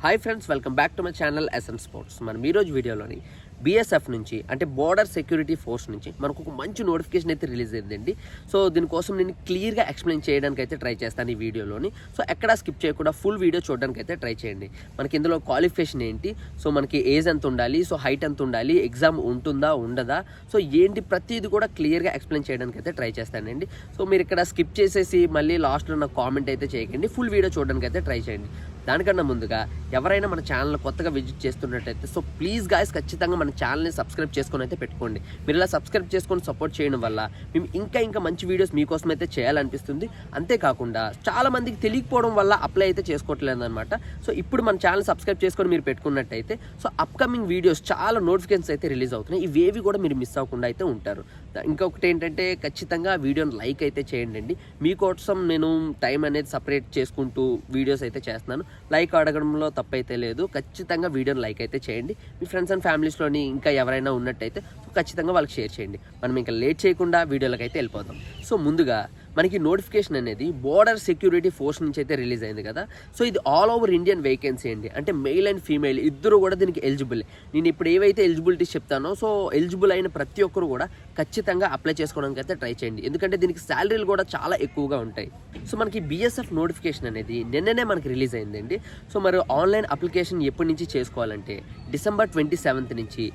Hi friends welcome back to my channel SN sports మనం ఈరోజు వీడియోలోని బీఎస్ఎఫ్ నుంచి అంటే బోర్డర్ సెక్యూరిటీ ఫోర్స్ నుంచి మనకు ఒక మంచి నోటిఫికేషన్ అయితే రిలీజ్ అయిందండి. సో దీనికోసం నేను క్లియర్గా ఎక్స్ప్లెయిన్ చేయడానికి అయితే ట్రై చేస్తాను ఈ వీడియోలోని. సో ఎక్కడ స్కిప్ చేయకుండా ఫుల్ వీడియో చూడడానికి అయితే ట్రై చేయండి. మనకి ఇందులో క్వాలిఫికేషన్ ఏంటి? సో మనకి ఏజ్ ఎంత ఉండాలి? సో హైట్ ఎంత ఉండాలి? ఎగ్జామ్ ఉంటుందా? ఉండదా? సో ఏంటి? ప్రతిదీ కూడా క్లియర్గా ఎక్స్ప్లెయిన్ చేయడానికి అయితే ట్రై చేస్తానండి. సో మీరు ఇక్కడ స్కిప్ చేసేసి మళ్ళీ లాస్ట్లో నాకు కామెంట్ అయితే చేయకండి. ఫుల్ వీడియో చూడడానికి అయితే ట్రై చేయండి. దానికన్నా ముందుగా ఎవరైనా మన ఛానల్ కొత్తగా విజిట్ చేస్తున్నట్టయితే సో ప్లీజ్ గాయస్ ఖచ్చితంగా మన ఛానల్ని సబ్స్క్రైబ్ చేసుకొని అయితే పెట్టుకోండి. మీరు ఇలా సబ్స్క్రైబ్ చేసుకొని సపోర్ట్ చేయడం వల్ల మేము ఇంకా ఇంకా మంచి వీడియోస్ మీకోసం అయితే చేయాలనిపిస్తుంది. అంతేకాకుండా చాలా మందికి తెలియకపోవడం వల్ల అప్లై అయితే చేసుకోవట్లేదు అనమాట సో ఇప్పుడు మన ఛానల్ సబ్స్క్రైబ్ చేసుకొని మీరు పెట్టుకున్నట్టయితే సో అప్కమింగ్ వీడియోస్ చాలా నోటిఫికేషన్స్ అయితే రిలీజ్ అవుతున్నాయి. ఇవేవి కూడా మీరు మిస్ అవ్వకుండా అయితే ఉంటారు. ఇంకొకటి ఏంటంటే ఖచ్చితంగా వీడియోని లైక్ అయితే చేయండి అండి మీకోసం నేను టైం అనేది సపరేట్ చేసుకుంటూ వీడియోస్ అయితే చేస్తున్నాను. లైక్ అడగడంలో తప్పైతే లేదు. ఖచ్చితంగా వీడియోని లైక్ అయితే చేయండి. మీ ఫ్రెండ్స్ అండ్ ఫ్యామిలీస్లోని ఇంకా ఎవరైనా ఉన్నట్టయితే ఖచ్చితంగా వాళ్ళకి షేర్ చేయండి. మనం ఇంకా లేట్ చేయకుండా వీడియోలకైతే అయితే వెళ్ళిపోతాం. సో ముందుగా మనకి నోటిఫికేషన్ అనేది బోర్డర్ సెక్యూరిటీ ఫోర్స్ నుంచి అయితే రిలీజ్ అయింది కదా. సో ఇది ఆల్ ఓవర్ ఇండియన్ వేకెన్సీ అండి. అంటే మెయిల్ అండ్ ఫీమేల్ ఇద్దరు కూడా దీనికి ఎలిజిబుల్ నేను ఇప్పుడు ఏవైతే ఎలిజిబిలిటీస్ చెప్తానో సో ఎలిజిబుల్ అయిన ప్రతి ఒక్కరు కూడా ఖచ్చితంగా అప్లై చేసుకోవడానికి అయితే ట్రై చేయండి. ఎందుకంటే దీనికి శాలరీలు కూడా చాలా ఎక్కువగా ఉంటాయి. సో మనకి బీఎస్ఎఫ్ నోటిఫికేషన్ అనేది నిన్ననే మనకి రిలీజ్ అయిందండి. సో మరి ఆన్లైన్ అప్లికేషన్ ఎప్పటి నుంచి చేసుకోవాలంటే డిసెంబర్ ట్వంటీ సెవెంత్ నుంచి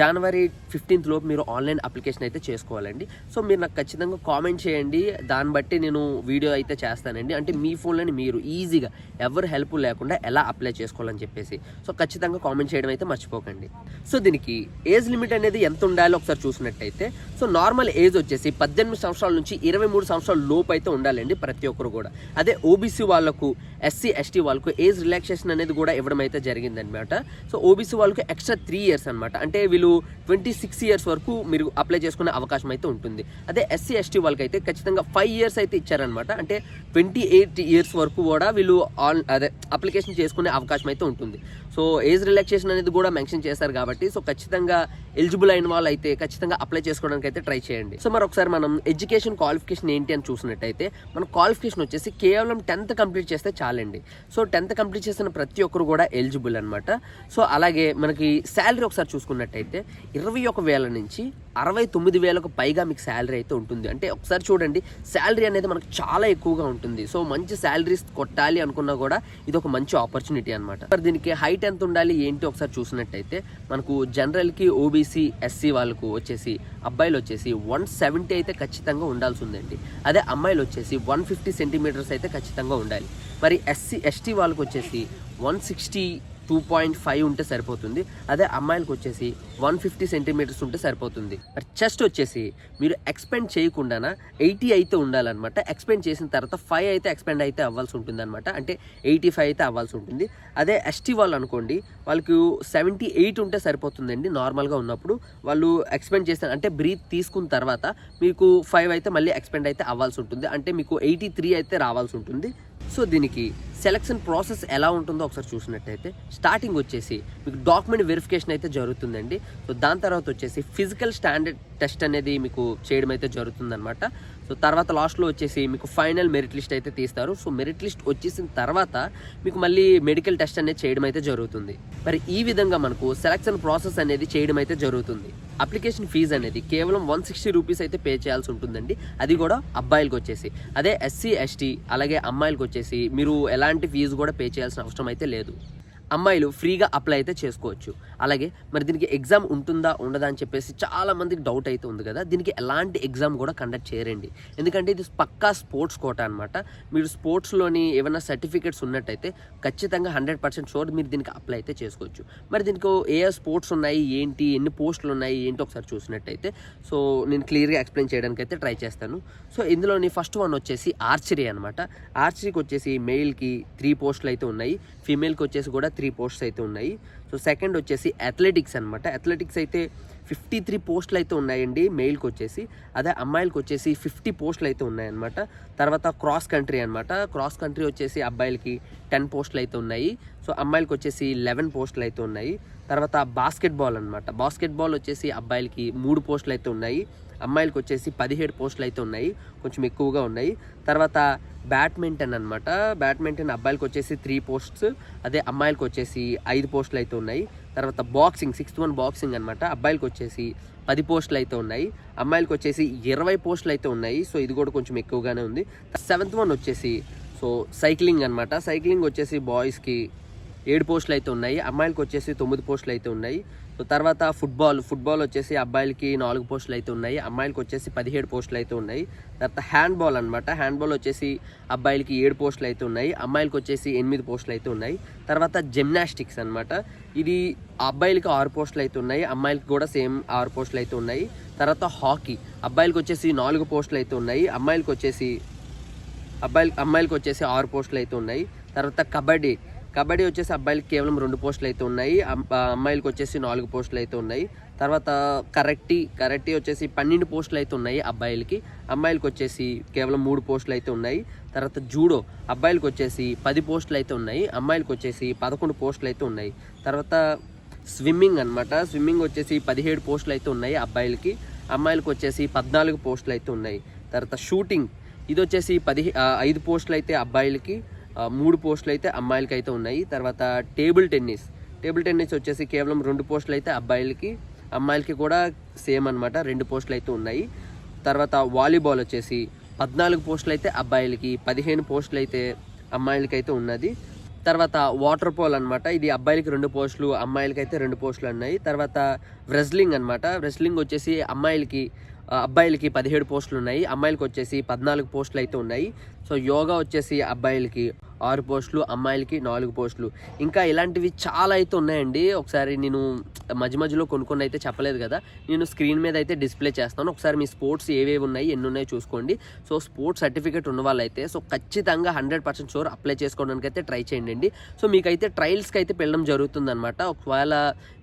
జనవరి ఫిఫ్టీన్త్ లోపు మీరు ఆన్లైన్ అప్లికేషన్ అయితే చేసుకోవాలండి. సో మీరు నాకు ఖచ్చితంగా కామెంట్ చేయండి. దాన్ని బట్టి నేను వీడియో అయితే చేస్తానండి. అంటే మీ ఫోన్లోని మీరు ఈజీగా ఎవరు హెల్ప్ లేకుండా ఎలా అప్లై చేసుకోవాలని చెప్పేసి. సో ఖచ్చితంగా కామెంట్ చేయడం అయితే మర్చిపోకండి. సో దీనికి ఏజ్ లిమిట్ అనేది ఎంత ఉండాలో ఒకసారి చూసినట్టయితే సో నార్మల్ ఏజ్ వచ్చేసి పద్దెనిమిది సంవత్సరాల నుంచి ఇరవై మూడు సంవత్సరాల లోపు అయితే ఉండాలండి ప్రతి ఒక్కరు కూడా. అదే ఓబీసీ వాళ్ళకు ఎస్సీ ఎస్టీ వాళ్ళకు ఏజ్ రిలాక్సేషన్ అనేది కూడా ఇవ్వడం అయితే జరిగిందనమాట సో ఓబీసీ వాళ్ళకు ఎక్స్ట్రా త్రీ ఇయర్స్ అనమాట అంటే అంటే వీళ్ళు ట్వంటీ సిక్స్ ఇయర్స్ వరకు మీరు అప్లై చేసుకునే అవకాశం అయితే ఉంటుంది. అదే ఎస్సీ ఎస్టీ వాళ్ళకి అయితే ఖచ్చితంగా ఫైవ్ ఇయర్స్ అయితే ఇచ్చారనమాట అంటే ట్వంటీ ఎయిట్ ఇయర్స్ వరకు కూడా వీళ్ళు ఆన్ అదే అప్లికేషన్ చేసుకునే అవకాశం అయితే ఉంటుంది. సో ఏజ్ రిలాక్సేషన్ అనేది కూడా మెన్షన్ చేశారు కాబట్టి సో ఖచ్చితంగా ఎలిజిబుల్ అయిన వాళ్ళు అయితే ఖచ్చితంగా అప్లై చేసుకోవడానికి అయితే ట్రై చేయండి. సో మరి ఒకసారి మనం ఎడ్యుకేషన్ క్వాలిఫికేషన్ ఏంటి అని చూసినట్టయితే మన క్వాలిఫికేషన్ వచ్చేసి కేవలం టెన్త్ కంప్లీట్ చేస్తే చాలండి. సో టెన్త్ కంప్లీట్ చేసిన ప్రతి ఒక్కరు కూడా ఎలిజిబుల్ అనమాట సో అలాగే మనకి శాలరీ ఒకసారి చూసుకున్నట్టయితే ఇరవై ఒక వేల నుంచి అరవై తొమ్మిది వేలకు పైగా మీకు శాలరీ అయితే ఉంటుంది. అంటే ఒకసారి చూడండి శాలరీ అనేది మనకు చాలా ఎక్కువగా ఉంటుంది. సో మంచి శాలరీస్ కొట్టాలి అనుకున్నా కూడా ఇది ఒక మంచి ఆపర్చునిటీ అనమాట మరి దీనికి హైట్ ఎంత ఉండాలి ఏంటి ఒకసారి చూసినట్టయితే మనకు జనరల్కి ఓబీసీ ఎస్సీ వాళ్ళకు వచ్చేసి అబ్బాయిలు వచ్చేసి వన్ సెవెంటీ అయితే ఖచ్చితంగా ఉండాల్సి ఉందండి. అదే అమ్మాయిలు వచ్చేసి వన్ ఫిఫ్టీ సెంటీమీటర్స్ అయితే ఖచ్చితంగా ఉండాలి. మరి ఎస్సీ ఎస్టీ వాళ్ళకు వచ్చేసి one sixty two point five ఉంటే సరిపోతుంది. అదే అమ్మాయిలకు వచ్చేసి వన్ ఫిఫ్టీ సెంటీమీటర్స్ ఉంటే సరిపోతుంది. మరి చెస్ట్ వచ్చేసి మీరు ఎక్స్పెండ్ చేయకుండానా ఎయిటీ అయితే ఉండాలన్నమాట. ఎక్స్పెండ్ చేసిన తర్వాత ఫైవ్ అయితే ఎక్స్పెండ్ అయితే అవ్వాల్సి ఉంటుంది అనమాట అంటే ఎయిటీ ఫైవ్ అయితే అవ్వాల్సి ఉంటుంది. అదే ఎస్టీ వాళ్ళు అనుకోండి వాళ్ళకి సెవెంటీ ఎయిట్ ఉంటే సరిపోతుందండి నార్మల్గా ఉన్నప్పుడు. వాళ్ళు ఎక్స్పెండ్ చేస్తారు అంటే బ్రీత్ తీసుకున్న తర్వాత మీకు ఫైవ్ అయితే మళ్ళీ ఎక్స్పెండ్ అయితే అవ్వాల్సి ఉంటుంది. అంటే మీకు ఎయిటీ త్రీ అయితే రావాల్సి ఉంటుంది. సో దీనికి సెలక్షన్ ప్రాసెస్ ఎలా ఉంటుందో ఒకసారి చూసినట్టయితే స్టార్టింగ్ వచ్చేసి మీకు డాక్యుమెంట్ వెరిఫికేషన్ అయితే జరుగుతుందండి. సో దాని తర్వాత వచ్చేసి ఫిజికల్ స్టాండర్డ్ టెస్ట్ అనేది మీకు చేయడం అయితే జరుగుతుందనమాట సో తర్వాత లాస్ట్లో వచ్చేసి మీకు ఫైనల్ మెరిట్ లిస్ట్ అయితే తీస్తారు. సో మెరిట్ లిస్ట్ వచ్చేసిన తర్వాత మీకు మళ్ళీ మెడికల్ టెస్ట్ అనేది చేయడం అయితే జరుగుతుంది. మరి ఈ విధంగా మనకు సెలక్షన్ ప్రాసెస్ అనేది చేయడం అయితే జరుగుతుంది. అప్లికేషన్ ఫీజు అనేది కేవలం వన్ సిక్స్టీ రూపీస్ అయితే పే చేయాల్సి ఉంటుందండి. అది కూడా అబ్బాయిలకు వచ్చేసి. అదే ఎస్సీ ఎస్టీ అలాగే అమ్మాయిలకు వచ్చేసి మీరు ఎలాంటి ఫీజు కూడా పే చేయాల్సిన అవసరం అయితే లేదు. అమ్మాయిలు ఫ్రీగా అప్లై అయితే చేసుకోవచ్చు. అలాగే మరి దీనికి ఎగ్జామ్ ఉంటుందా ఉండదా అని చెప్పేసి చాలా మందికి డౌట్ అయితే ఉంది కదా. దీనికి ఎలాంటి ఎగ్జామ్ కూడా కండక్ట్ చేయరండి. ఎందుకంటే ఇది పక్కా స్పోర్ట్స్ కోట అనమాట మీరు స్పోర్ట్స్లోని ఏమైనా సర్టిఫికేట్స్ ఉన్నట్టయితే ఖచ్చితంగా హండ్రెడ్ పర్సెంట్ షోర్ మీరు దీనికి అప్లై అయితే చేసుకోవచ్చు. మరి దీనికి ఏ ఏ స్పోర్ట్స్ ఉన్నాయి ఏంటి ఎన్ని పోస్టులు ఉన్నాయి ఏంటి ఒకసారి చూసినట్టయితే సో నేను క్లియర్గా ఎక్స్ప్లెయిన్ చేయడానికి అయితే ట్రై చేస్తాను. సో ఇందులోని ఫస్ట్ వన్ వచ్చేసి ఆర్చరీ అనమాట ఆర్చరీకి వచ్చేసి మెయిల్కి త్రీ పోస్టులు అయితే ఉన్నాయి. ఫీమేల్కి వచ్చేసి కూడా త్రీ త్రీ పోస్ట్స్ అయితే ఉన్నాయి. సో సెకండ్ వచ్చేసి అథ్లెటిక్స్ అనమాట అథ్లెటిక్స్ అయితే ఫిఫ్టీ త్రీ పోస్టులు అయితే ఉన్నాయండి మెయిల్కి వచ్చేసి. అదే అమ్మాయిలకి వచ్చేసి ఫిఫ్టీ పోస్టులు అయితే ఉన్నాయన్నమాట. తర్వాత క్రాస్ కంట్రీ అనమాట క్రాస్ కంట్రీ వచ్చేసి అబ్బాయిలకి టెన్ పోస్టులు అయితే ఉన్నాయి. సో అమ్మాయిలకి వచ్చేసి లెవెన్ పోస్టులు అయితే ఉన్నాయి. తర్వాత బాస్కెట్బాల్ అనమాట బాస్కెట్బాల్ వచ్చేసి అబ్బాయిలకి మూడు పోస్టులు అయితే ఉన్నాయి. అమ్మాయిలకు వచ్చేసి పదిహేడు పోస్టులు అయితే ఉన్నాయి కొంచెం ఎక్కువగా ఉన్నాయి. తర్వాత బ్యాడ్మింటన్ అనమాట బ్యాడ్మింటన్ అబ్బాయిలకు వచ్చేసి త్రీ పోస్ట్స్ అదే అమ్మాయిలకు వచ్చేసి ఐదు పోస్టులు అయితే ఉన్నాయి. తర్వాత బాక్సింగ్ సిక్స్త్ వన్ బాక్సింగ్ అనమాట అబ్బాయిలకు వచ్చేసి పది పోస్టులు అయితే ఉన్నాయి. అమ్మాయిలకు వచ్చేసి ఇరవై పోస్టులు అయితే ఉన్నాయి సో ఇది కూడా కొంచెం ఎక్కువగానే ఉంది. సెవెంత్ వన్ వచ్చేసి సో సైక్లింగ్ అనమాట సైక్లింగ్ వచ్చేసి బాయ్స్కి ఏడు పోస్టులు అయితే ఉన్నాయి అమ్మాయిలకు వచ్చేసి తొమ్మిది పోస్టులు అయితే ఉన్నాయి. సో తర్వాత ఫుట్బాల్ ఫుట్బాల్ వచ్చేసి అబ్బాయిలకి నాలుగు పోస్టులు అయితే ఉన్నాయి. అమ్మాయిలకి వచ్చేసి పదిహేడు పోస్టులు అయితే ఉన్నాయి. తర్వాత హ్యాండ్ బాల్ అనమాట హ్యాండ్బాల్ వచ్చేసి అబ్బాయిలకి ఏడు పోస్టులు అయితే ఉన్నాయి. అమ్మాయిలకి వచ్చేసి ఎనిమిది పోస్టులు అయితే ఉన్నాయి. తర్వాత జిమ్నాస్టిక్స్ అనమాట ఇది అబ్బాయిలకి ఆరు పోస్టులు అయితే ఉన్నాయి. అమ్మాయిలకి కూడా సేమ్ ఆరు పోస్టులు అయితే ఉన్నాయి. తర్వాత హాకీ. అబ్బాయిలకి వచ్చేసి నాలుగు పోస్టులు అయితే ఉన్నాయి. అమ్మాయిలకి వచ్చేసి అబ్బాయిలు అమ్మాయిలకి వచ్చేసి ఆరు పోస్టులు అయితే ఉన్నాయి. తర్వాత కబడ్డీ. కబడ్డీ వచ్చేసి అబ్బాయిలకి కేవలం రెండు పోస్టులు అయితే ఉన్నాయి. అమ్మాయిలకు వచ్చేసి నాలుగు పోస్టులు అయితే ఉన్నాయి. తర్వాత కరెక్టీ కరెక్టీ వచ్చేసి పన్నెండు పోస్టులు అయితే ఉన్నాయి అబ్బాయిలకి. అమ్మాయిలకు వచ్చేసి కేవలం మూడు పోస్టులు అయితే ఉన్నాయి. తర్వాత జూడో అబ్బాయిలకు వచ్చేసి పది పోస్టులు అయితే ఉన్నాయి. అమ్మాయిలకు వచ్చేసి పదకొండు పోస్టులు అయితే ఉన్నాయి. తర్వాత స్విమ్మింగ్ అన్నమాట. స్విమ్మింగ్ వచ్చేసి పదిహేడు పోస్టులు అయితే ఉన్నాయి అబ్బాయిలకి. అమ్మాయిలకు వచ్చేసి పద్నాలుగు పోస్టులు అయితే ఉన్నాయి. తర్వాత షూటింగ్ ఇది వచ్చేసి పది ఐదు పోస్టులు అయితే అబ్బాయిలకి. మూడు పోస్టులు అయితే అమ్మాయిలకి అయితే ఉన్నాయి. తర్వాత టేబుల్ టెన్నిస్. టేబుల్ టెన్నిస్ వచ్చేసి కేవలం రెండు పోస్టులు అయితే అబ్బాయిలకి అమ్మాయిలకి కూడా సేమ్ అనమాట రెండు పోస్టులు అయితే ఉన్నాయి. తర్వాత వాలీబాల్ వచ్చేసి పద్నాలుగు పోస్టులు అయితే అబ్బాయిలకి పదిహేను పోస్టులు అయితే అమ్మాయిలకి అయితే ఉన్నది. తర్వాత వాటర్ పోల్ అనమాట ఇది అబ్బాయిలకి రెండు పోస్టులు అమ్మాయిలకి అయితే రెండు పోస్టులు ఉన్నాయి. తర్వాత రెజ్లింగ్ అన్నమాట. రెజ్లింగ్ వచ్చేసి అమ్మాయిలకి అబ్బాయిలకి పదిహేడు పోస్టులు ఉన్నాయి. అమ్మాయిలకి వచ్చేసి పద్నాలుగు పోస్టులు అయితే ఉన్నాయి. సో యోగా వచ్చేసి అబ్బాయిలకి ఆరు పోస్టులు అమ్మాయిలకి నాలుగు పోస్టులు. ఇంకా ఇలాంటివి చాలా అయితే ఉన్నాయండి. ఒకసారి నేను మధ్య మధ్యలో కొన్ని కొన్ని అయితే చెప్పలేదు కదా. నేను స్క్రీన్ మీద అయితే డిస్ప్లే చేస్తాను. ఒకసారి మీ స్పోర్ట్స్ ఏవేవి ఉన్నాయి ఎన్ని ఉన్నాయో చూసుకోండి. సో స్పోర్ట్స్ సర్టిఫికేట్ ఉన్న వాళ్ళైతే సో ఖచ్చితంగా హండ్రెడ్ పర్సెంట్ షోర్ అప్లై చేసుకోవడానికి అయితే ట్రై చేయండి సో మీకైతే ట్రయల్స్కి అయితే వెళ్ళడం జరుగుతుందన్నమాట. ఒకవేళ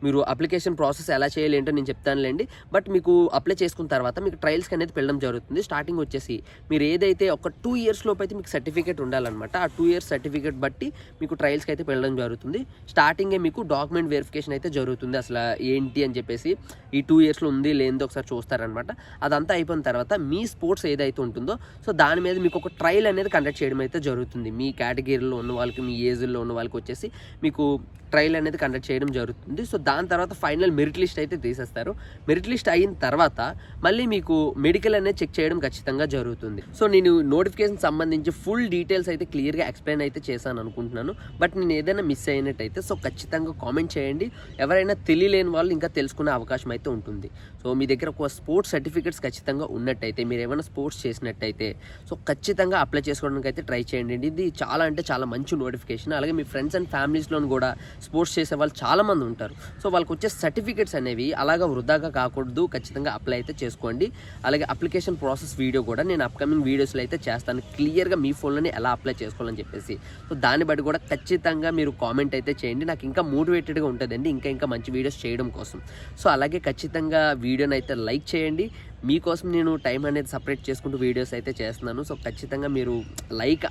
మీరు అప్లికేషన్ ప్రాసెస్ ఎలా చేయాలి ఏంటో నేను చెప్తానులేండి. బట్ మీకు అప్లై చేసుకున్న తర్వాత మీకు ట్రయల్స్కి అనేది వెళ్ళడం జరుగుతుంది. స్టార్టింగ్ వచ్చేసి మీరు ఏదైతే ఒక టూ ఇయర్స్ లోపు అయితే మీకు సర్టిఫికేట్ ఉండాలన్నమాట. ఆ టూ ఇయర్స్ సర్టిఫికేట్ బట్టి మీకు ట్రయల్స్కి అయితే వెళ్ళడం జరుగుతుంది. స్టార్టింగే మీకు డాక్యుమెంట్ వెరిఫికేషన్ అయితే జరుగుతుంది అసలు ఏంటి అని చెప్పేసి. ఈ టూ ఇయర్స్లో ఉంది లేనిది ఒకసారి చూస్తారనమాట అదంతా అయిపోయిన తర్వాత మీ స్పోర్ట్స్ ఏదైతే ఉంటుందో సో దాని మీద మీకు ఒక ట్రయల్ అనేది కండక్ట్ చేయడం అయితే జరుగుతుంది. మీ కేటగిరీలో ఉన్న వాళ్ళకి మీ ఏజ్లో ఉన్న వాళ్ళకి వచ్చేసి మీకు ట్రయల్ అనేది కండక్ట్ చేయడం జరుగుతుంది. సో దాని తర్వాత ఫైనల్ మెరిట్ లిస్ట్ అయితే తీసేస్తారు. మెరిట్ లిస్ట్ అయిన తర్వాత మళ్ళీ మీకు మెడికల్ అనేది చెక్ చేయడం ఖచ్చితంగా జరుగుతుంది. సో నేను నోటిఫికేషన్ సంబంధించి ఫుల్ డీటెయిల్స్ అయితే క్లియర్గా ఎక్స్ప్లెయిన్ అయితే చేశాను అనుకుంటున్నాను. బట్ నేను ఏదైనా మిస్ అయినట్టయితే సో ఖచ్చితంగా కామెంట్ చేయండి. ఎవరైనా తెలియలేని వాళ్ళు ఇంకా తెలుసుకునే అవకాశం అయితే ఉంటుంది. సో మీ దగ్గర ఒక స్పోర్ట్స్ సర్టిఫికేట్స్ ఖచ్చితంగా ఉన్నట్టయితే మీరు ఏమైనా స్పోర్ట్స్ చేసినట్టయితే సో ఖచ్చితంగా అప్లై చేసుకోవడానికి అయితే ట్రై చేయండి. ఇది చాలా అంటే చాలా మంచి నోటిఫికేషన్. అలాగే మీ ఫ్రెండ్స్ అండ్ ఫ్యామిలీస్లో కూడా స్పోర్ట్స్ చేసే వాళ్ళు చాలామంది ఉంటారు. సో వాళ్ళకి వచ్చే సర్టిఫికేట్స్ అనేవి అలాగా వృధాగా కాకూడదు. ఖచ్చితంగా అప్లై అయితే చేసుకోండి. అలాగే అప్లికేషన్ ప్రాసెస్ వీడియో కూడా నేను అప్కమింగ్ వీడియోస్లో అయితే చేస్తాను. క్లియర్గా మీ ఫోన్లోనే ఎలా అప్లై చేసుకోవాలని చెప్పేసి. సో దాన్ని బట్టి కూడా ఖచ్చితంగా మీరు కామెంట్ అయితే చేయండి. నాకు ఇంకా మోటివేటెడ్గా ఉంటుందండి. ఇంకా ఇంకా మంచి వీడియోస్ చేయడం కోసం. సో అలాగే ఖచ్చితంగా వీడియోని అయితే లైక్ చేయండి. మీకోసం నేను టైం అనేది సపరేట్ చేసుకుంటూ వీడియోస్ అయితే చేస్తున్నాను. సో ఖచ్చితంగా మీరు లైక్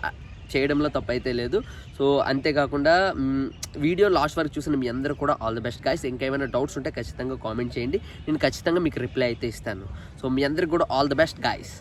చేయడంలో తప్పైతే లేదు. సో అంతేకాకుండా వీడియో లాస్ట్ వరకు చూసిన మీ అందరూ కూడా ఆల్ ది బెస్ట్ గాయస్. ఇంకేమైనా డౌట్స్ ఉంటే ఖచ్చితంగా కామెంట్ చేయండి. నేను ఖచ్చితంగా మీకు రిప్లై అయితే ఇస్తాను. సో మీ అందరికి కూడా ఆల్ ది బెస్ట్ గాయస్.